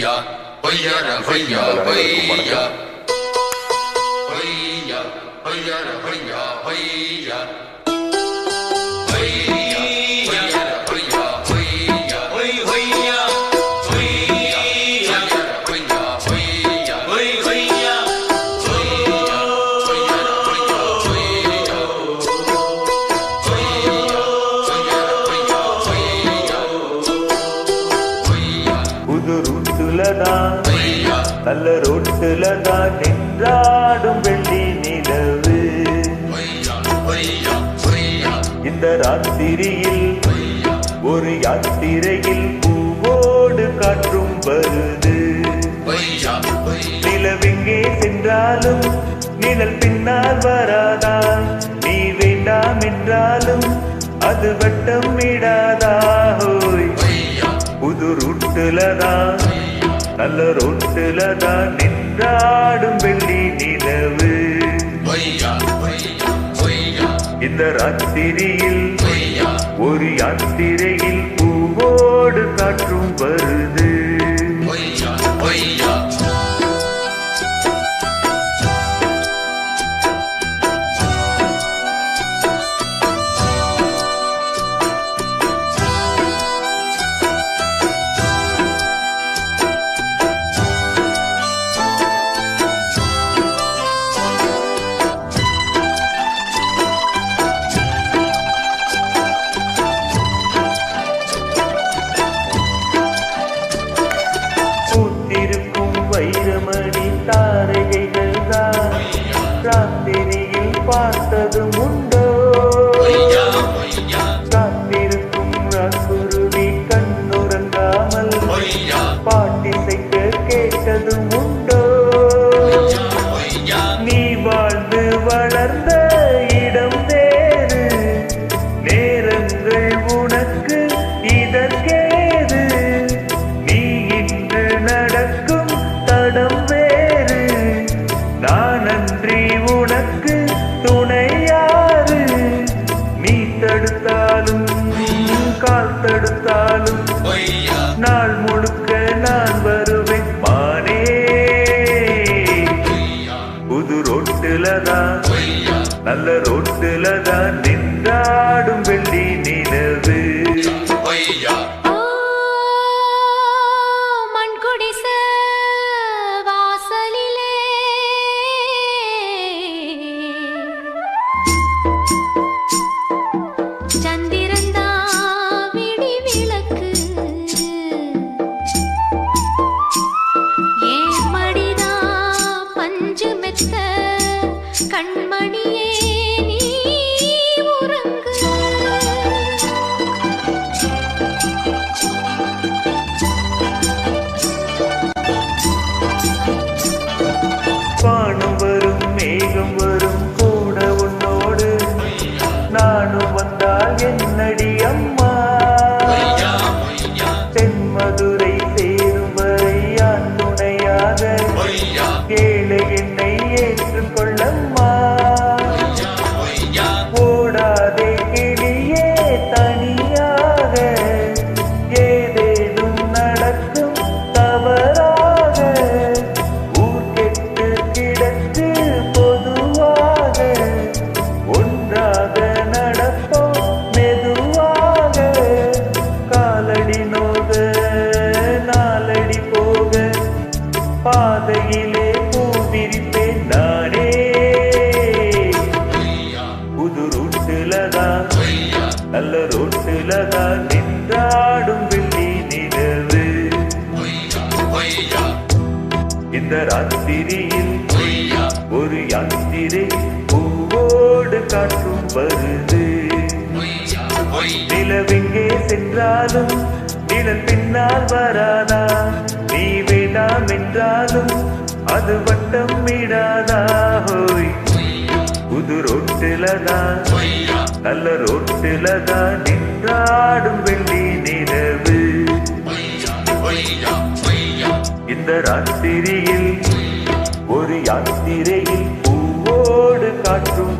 பொய்யா பொய்யார பொய்யா பொய்யா பொய்யா பொய்யார பொய்யா பொய்யா பொய்யார ரூட்டுலதான் பொய்யா நல்ல ரோட்டுலதான் நின்றாடும் வெள்ளி நிலவு. இந்த ராத்திரியில் ஒரு யாத்திரையில் பூவோடு காற்றும் வருது. நிலவெங்கே சென்றாலும் நிழல் பின்னால் வராதா? நீ வேண்டாம் என்றாலும் அது வட்டம் விடாதா? ஹோய் பொய்யா புது ரூட்டுலதான் நல்ல ரோட்டுலதான் நின்றாடும் வெள்ளி நிலவு. இந்த ராத்திரியில் ஒரு யாத்திரையில் பூவோடு காற்றும் வருது. ராத்திரியில் பார்த்ததும் உண்டோ? காத்திருக்கும் குருவி கண்ணுறங்காமல் பொய்யா. நாள் முழுக்க நான் வருவேன் மானே. புது ரோட்டுலதான் நல்ல ரோட்டுலதான் நின்றாடும் வெள்ளி நிலவு. கண்மணியே. நல்ல ரோட்டுலதான் நின்றாடும் வெள்ளி நிலவு. இந்த ராத்திரியில் ஒரு யாத்திரை பூவோடு காற்றும் வருது. நிலவெங்கே சென்றாலும் நிழல் பின்னால் வராதா? நீ வேண்டாம் என்றாலும் அது வட்டம் விடாதா? ஹோய் புது ரோட்டிலதான் நல்ல ரோட்டிலதான் நின்றாடும் வெள்ளி நிலவு. இந்த ராத்திரியில் ஒரு யாத்திரையில் பூவோடு காற்றும்